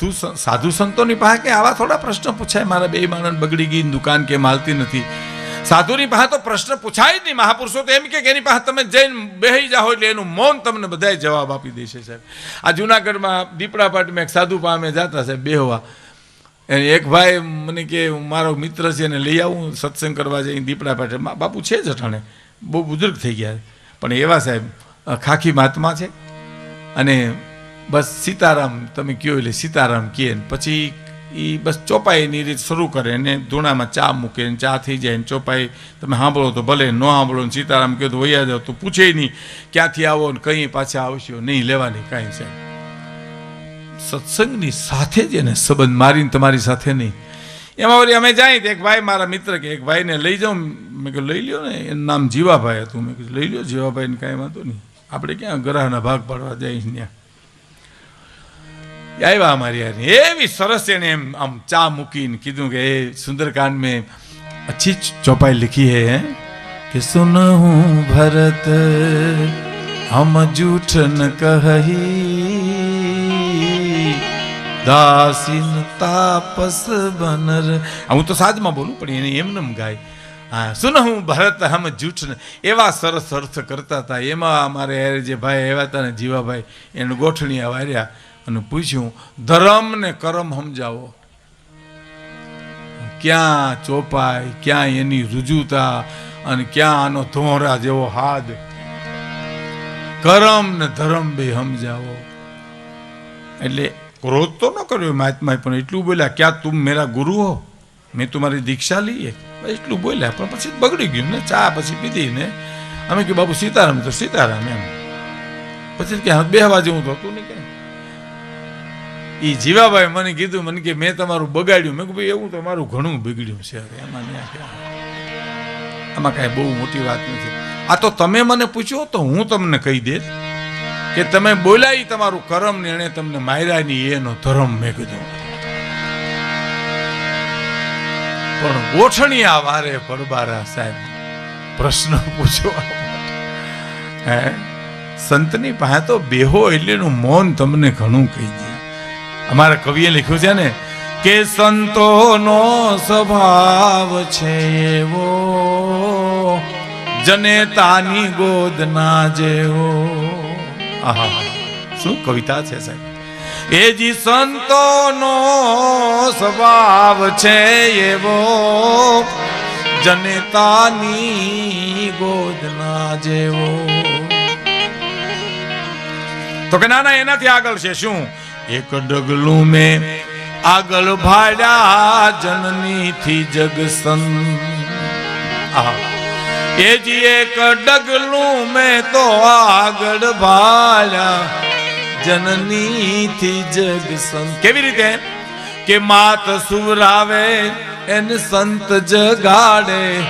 સાધુ સાધુ સંતોની પાસે કે આવા થોડા પ્રશ્ન પૂછાય? મારા બે માણસ બગડી ગઈ, દુકાન કે માલતી નથી. સાધુની પાસે તો પ્રશ્ન પૂછાય જ નહીં. મહાપુરુષો તો એમ કે એની પાસે તમે જઈને બેહી જાઓ એટલે એનું મૌન તમને બધાય જવાબ આપી દેશે, સાહેબ. આ જુનાગઢમાં દીપડા પાટમાં એક સાધુ પામે જતા, સાહેબ બેહવા એને એક ભાઈ મને કે મારો મિત્ર છે, એને લઈ આવું, સત્સંગ કરવા જઈને દીપડા પાટે બાપુ છે જ અઠાણે બહુ બુઝુર્ગ થઈ ગયા પણ એવા, સાહેબ ખાખી મહાત્મા છે. અને બસ સીતારામ, તમે કયો એટલે સીતારામ કહે પછી એ બસ ચોપાઈની રીત શરૂ કરે ને ધૂણામાં ચા મૂકે ને ચા થઈ જાય ને ચોપાઈ. તમે સાંભળો તો ભલે, ન સાંભળો ને સીતારામ કહ્યું તો વૈયા જાઓ, તો પૂછે નહીં ક્યાંથી આવો ને કંઈ પાછા આવશો, નહીં લેવાની કાંઈ છે સત્સંગની સાથે જ એને સંબંધ મારીને તમારી સાથે નહીં. એમાં વળી અમે જાય એક ભાઈ મારા મિત્ર કે, એક ભાઈને લઈ જાઉં. મેં કહ્યું લઈ લ્યો ને. એનું નામ જીવાભાઈ હતું. મેં કીધું, લઈ લ્યો જીવાભાઈને કાંઈ વાંધો નહીં. આપણે ક્યાં ગરાહના ભાગ પાડવા જઈશ ત્યાં આવ્યા અમારી હારી એવી સરસ એને એમ આમ ચા મૂકીને કીધું કે એ સુંદરકાંડ મેં અચ્છી ચોપાઈ લીખી હે કે સુન હું ભરત હમ જૂઠ ન કહી દાસીન તાપસ બનર હું તો સાજમાં બોલું પણ એને એમનેમ ગાય હા સુન હું ભરત હમ જૂઠ એવા સરસ અર્થ કરતા હતા એમાં અમારે જે ભાઈ આવ્યા હતા ને જીવાભાઈ એને ગોઠણી આવ્યા અને પૂછ્યું, ધર્મ ને કરમ સમજાવો. ક્યાં ચોપાઈ, ક્યાં એની રુજુતા અને ક્યાં આનો ધોરા જેવો હાથ કરમ ને ધર્મ બે સમજાવો. એટલે ક્રોધ તો ન કર્યો મહાત્મા પણ એટલું બોલ્યા, ક્યાં તું મેરા ગુરુ હો? મેં તમારી દીક્ષા લઈએ એટલું બોલ્યા, પણ પછી બગડી ગયું ને, ચા પછી પીધી ને. અમે કે બાબુ સીતારામ તો સીતારામ એમ. પછી કે, હા, બેહવા જેવું તો હતું નહીં કે. એ જીવાભાઈ મને કીધું, મને કે મેં તમારું બગાડ્યું. મેં કીધું, ભાઈ, એવું તો મારું ઘણું બગડ્યું છે એમાં આમાં કાંઈ બહુ મોટી વાત નથી. આ તો તમે મને પૂછ્યો તો હું તમને કહી દેત કે તમે બોલાય તમારું કરમ ને એણે તમને માર્યા ની એનો ધર્મ, મેં કીધું. પણ ગોઠણિયા વારે પરબારા સાહેબ, પ્રશ્ન પૂછો હે? સંતની પાસે તો બેહો એટલેનું મૌન તમને ઘણું કહી દે. અમારા કવિએ લખ્યું છે ને, કે સંતોનો સ્વભાવ છે એવો, જનેતાની ગોદના જેવો. આહા, શું કવિતા છે સાહેબ? એ જી સંતોનો સ્વભાવ છે એવો, જનેતાની ગોદના જેવો. તો કે ના ના, એનાથી આગળ છે, શું? એક ડગલું મેં આગળ ભાડ્યા જનની થી જગસન. એ જી એક ડગલું મેં તો આગળ ભાડ્યા જનની થી જગસન. કેવી રીતે? કે માત સુવરાવે, એને સંત જગાડે,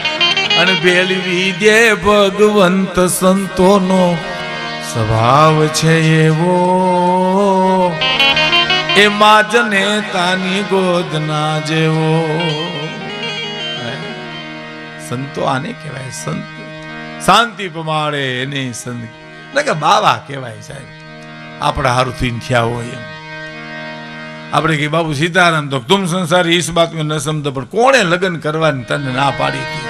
અને ભેળવી દે ભગવંત સંતોનો સ્વભાવ છે એવો. એ માજને તાની ગોદના જેવો. સંતો આને કહેવાય સંત. શાંતિ પમાડે એને સંત એટલે કે બાવા કહેવાય સાહેબ. આપણા હારું થઈને થયા હોય એમ. આપણે કે બાબુ સીતારામ, તો તુમ સંસાર ઈસ બાત ન સમજો, પણ કોણે લગ્ન કરવાની તને ના પાડી હતી?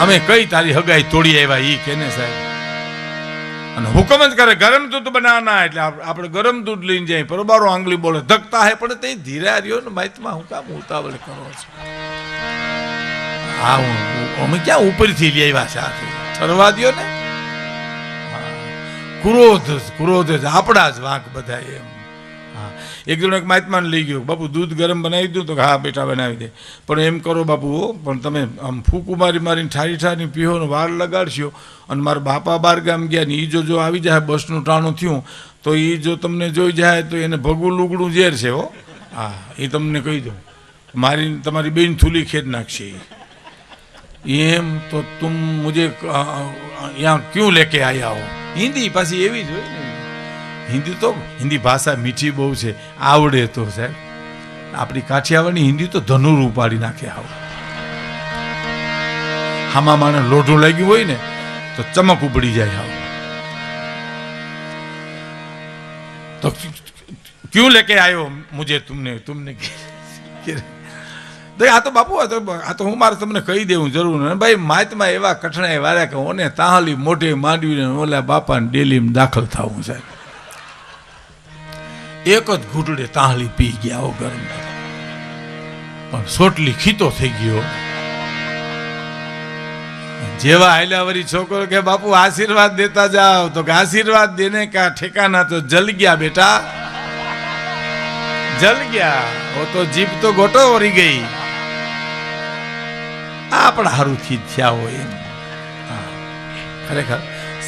અમે કઈ તારી હગાઈ તોડી આવ્યા ઈ કેને સાહેબ? અને હુકમ જ કરે, ગરમ દૂધ બનાવના એટલે આપણે ગરમ દૂધ લઈને જાય પરબારો આંગળી બોલે, ધકતા હે, પણ તે ધીરા રહ્યો ને માહિતમાં હું કામ ઉતાવળ કરો છો. હા, હું અમે ક્યાં ઉપરથી લઈ આવ્યા આથી? ઠરવા દ્યો ને. ક્રોધ ક્રોધ જ, આપણા જ વાંક બધા એમ. હા. એક જણો એક માતમાન લઈ ગયો. બાપુ, દૂધ ગરમ બનાવી દઉં તો હા બેટા બનાવી દે. પણ એમ કરો બાપુ હો, પણ તમે આમ ફૂકું મારી મારીને ઠારી ઠારી પીહો ને વાળ લગાડશો અને મારા બાપા બાર ગામ ગયા ને એ જો જો આવી જાય, બસનું ટાણું થયું, તો એ જો તમને જોઈ જાય તો એને ભગવું લુગડું ઝેર છે હો. હા એ તમને કહી દઉં. મારી, તમારી બેન થૂલી ખેડ નાખશે એ એમ તો તું મુજે યા ક્યું લેકે આયા હો? હિન્દી પાછી એવી જ હોય ને. હિન્દી તો હિન્દી ભાષા મીઠી બહુ છે, આવડે તો સાહેબ. આપણી કાઠિયાવાડની હિન્દી તો ધનુર ઉપાડી નાખે આવું. હામાં માણે લોઢું લાગ્યું હોય ને, તો ચમક ઉપડી જાય આવું. તો ક્યું લેકે આવ્યો મુજે તુમને તુમને આ તો બાપુ, આ તો હું મારે તમને કહી દેવું જરૂર ને ભાઈ, માતમાં એવા કઠણાઈ વાર્યા કે ઓને તાહલી મોઢે માંડવીને ઓલા બાપાને ડેલીમાં દાખલ થવું, સાહેબ. એક જ ઘૂંટડે તાહલી પી ગયા હો ગરમ પણ સોટલી ખીતો થઈ ગયો. જેવા આયલા વરી છોકરો કે, બાપુ, આશીર્વાદ દેતા જાઓ. તો કે, આશીર્વાદ દેને કા ઠેકાના તો જલ ગયા બેટા. જલ ગયા. ઓ તો જીભ તો ગોટો વળી ગઈ. આપણા હારુથી થયા હોય એમ. ખરેખર,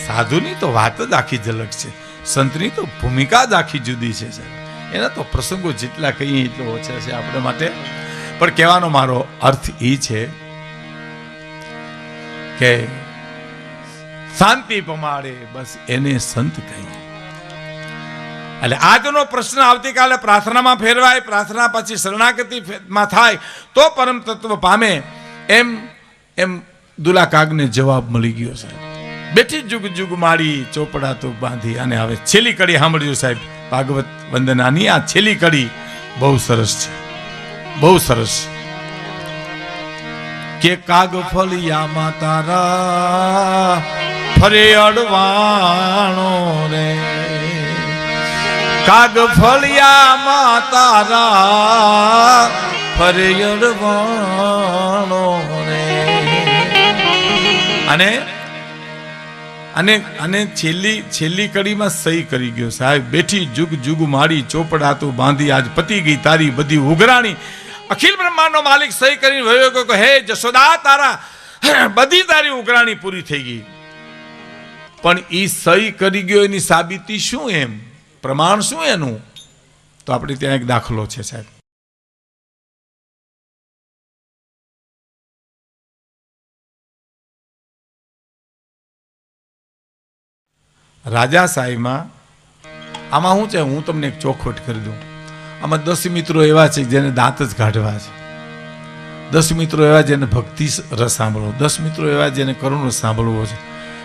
સાધુની તો વાત જ આખી ઝલક છે. સંતની તો ભૂમિકા જ આખી જુદી છે, સાહેબ. એના તો પ્રસંગો જેટલા કહીએ એટલો ઓછા છે આપણા માટે. પણ કહેવાનો મારો અર્થ એ છે કે શાંતિ પમાડે, બસ એને સંત કહીએ. એટલે આજનો પ્રશ્ન આવતીકાલે પ્રાર્થનામાં ફેરવાય, પ્રાર્થના પછી શરણાગતિમાં થાય, તો પરમ તત્વ પામે. એમ એમ દુલાકાગને જવાબ મળી ગયો, સાહેબ. બેઠી જુગ જુગ મારી ચોપડા તો બાંધી અને હવે છેલ્લી કડી સાંભળજો સાહેબ. ભાગવત વંદનાની આ છેલ્લી કડી બહુ સરસ છે. બહુ સરસ. કે કાગ ફલિયામાં તારા ફરે અડવાણો રે. કાગ ફળિયામાં તારા ફરે અડવાણો રે. અને અને અને છેલ્લી છેલ્લી કડીમાં સહી કરી ગયો. સાહેબ, બેઠી જુગ જુગ માડી ચોપડા તો બાંધી આજ પતી ગઈ તારી બધી ઉઘરાણી. અખિલ બ્રહ્માંડનો માલિક સહી કરીને વયો કે, હે જશોદા, તારા બધી તારી ઉઘરાણી પૂરી થઈ ગઈ. પણ એ સહી કરી ગયો એની સાબિતી શું એમ? પ્રમાણ શું એનું? તો આપણે ત્યાં એક દાખલો છે સાહેબ. રાજા સાહીમાં આમાં શું છે? હું તમને એક ચોખવટ કરી દઉં. આમાં દસ મિત્રો એવા છે જેને દાંત જ કાઢવા છે. દસ મિત્રો એવા જેને ભક્તિ રસ સાંભળવો. દસ મિત્રો એવા જેને કરુણ રસ સાંભળવો છે.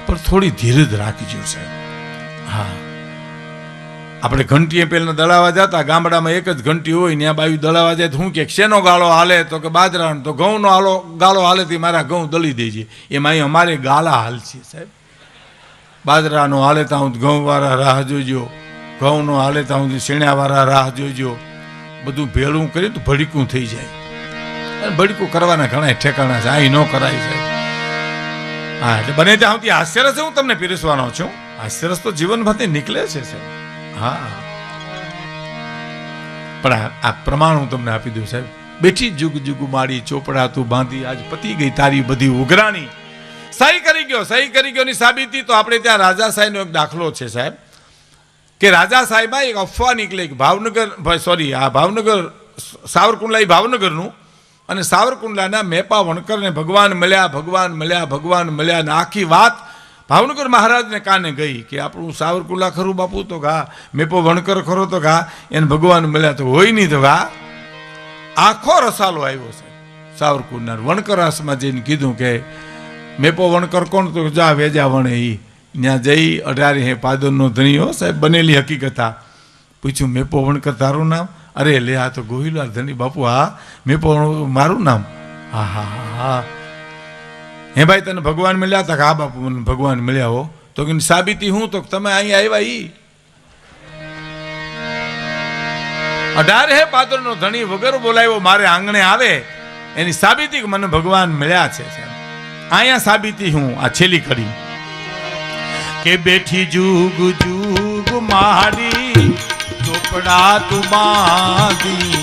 પણ થોડી ધીરજ રાખજો સાહેબ. હા. આપણે ઘંટીએ પહેલાં દળાવા જતા, ગામડામાં એક જ ઘંટી હોય, ત્યાં બાયું દળાવા જાય, તો હું કે શેનો ગાળો હાલે? તો કે બાજરાનો. તો ઘઉંનો હાલો, ગાળો હાલે તે મારા ઘઉં દળી દેજે. એમાં અમારે ગાળા હાલ છે સાહેબ. બાજરાનો હાલે ત્યાં ઘઉંવાળા રાહ જોજો. ઘઉંનો હાલે ત્યાં શેણાવાળા રાહ જોજો. બધું ભેળું કરી તો ભડીકું થઈ જાય. ભડીકું કરવાના ઘણા ઠેકાણા છે. અહીં ન કરાય છે હા, એટલે બને ત્યાં સુધી હાસ્યરસ હું તમને પીરસવાનો છું. હાસ્યરસ તો જીવનમાંથી નીકળે છે સાહેબ. હા. પણ આ પ્રમાણ હું તમને આપી દઉં સાહેબ. બેઠી જુગ જુગ માડી ચોપડા તું બાંધી. આજ પતી ગઈ તારી બધી ઉઘરાણી. સહી કરી ગયો, સહી કરી ગયોની સાબિતી તો આપણે ત્યાં રાજા સાહેબનો એક દાખલો છે સાહેબ. કે રાજા સાહેબા એક અફવા નીકળે કે ભાવનગર સોરી આ ભાવનગર, સાવરકુંડલા, એ ભાવનગરનું. અને સાવરકુંડલાના મેપા વણકરને ભગવાન મળ્યા ભગવાન મળ્યા ભગવાન મળ્યા અને આખી વાત ભાવનગર મહારાજને કાને ગઈ કે આપણું સાવરકુંડલા ખરું બાપુ? તો ઘા. મેપો વણકર ખરો તો ઘા. એને ભગવાન મળ્યા તો હોય નહીં તો ઘા. આખો રસાલો આવ્યો છે સાવરકુંડના વણકર આસમાં જઈને કીધું કે મેપો વણકર કોણ તો જા વેજા વણે ઈ. ત્યાં જઈ અઢારી હે પાદરનો ધણીઓ, સાહેબ બનેલી હકીકત. આ પૂછ્યું મેપો વણકર તારું નામ? અરે, લે, આ તો ગોહિલાલ ધણી. બાપુ, હા. મેપો મારું નામ? હા હા હા હા. હે ભાઈ, તને ભગવાન મળ્યા હતા? કે હા, બાપુ, મને ભગવાન મળ્યા, હો. તો કે સાબિતી હું? તો તમે અહીં આવ્યા ઈ. અઢાર હે પાદરનો ધણી વગર બોલાવ્યો, મારે આંગણે આવે. એની સાબિતી કે મને ભગવાન મળ્યા છે, સાહેબ. અહીંયા સાબિતી હું આ છેલ્લી કરી. કે બેઠી જુગ જુગ મારી ચોપડા તું બાંધી.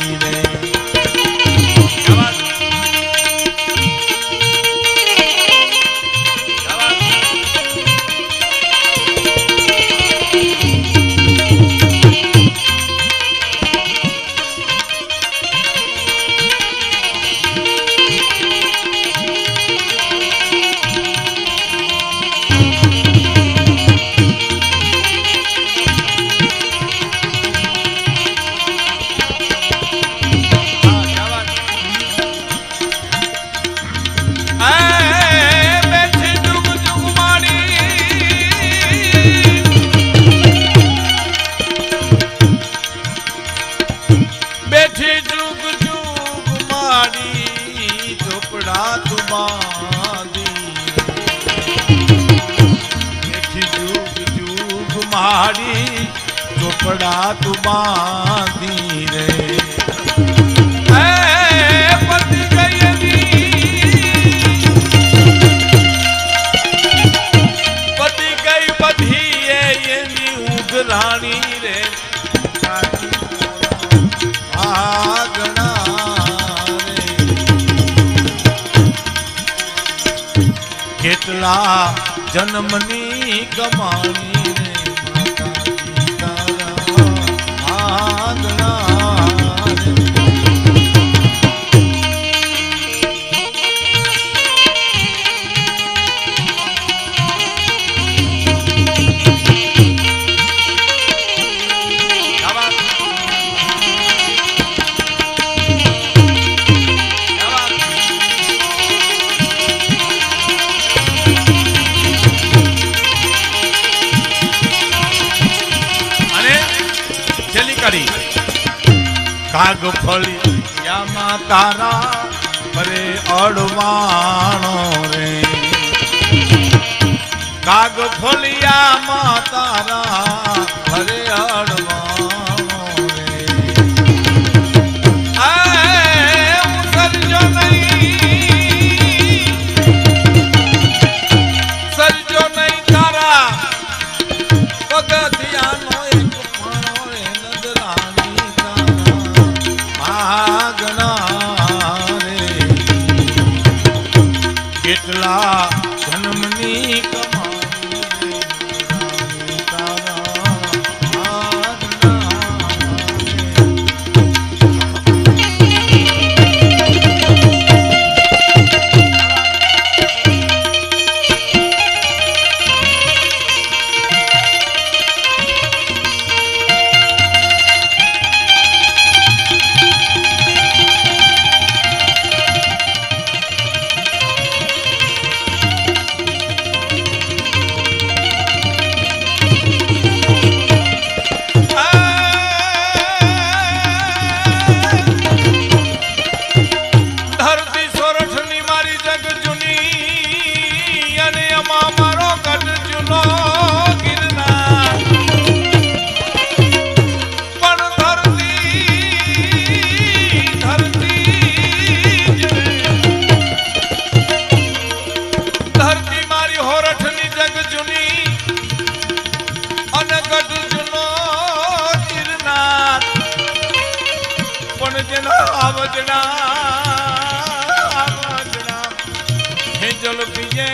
રાત બાંધી જુગ જુગ મારી ચોપડા તું બાંધી રે પહેલા જન્મની કમાણી મારી કાગફળિયામાં તારા પરે અડવાણો રે. કાગફળિયામાં તારા પરે અડ આવજડા આવજડા હે જલ પીએ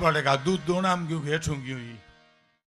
પડે કે આ દૂધ દોણામ ગયું કે હેઠું ગયું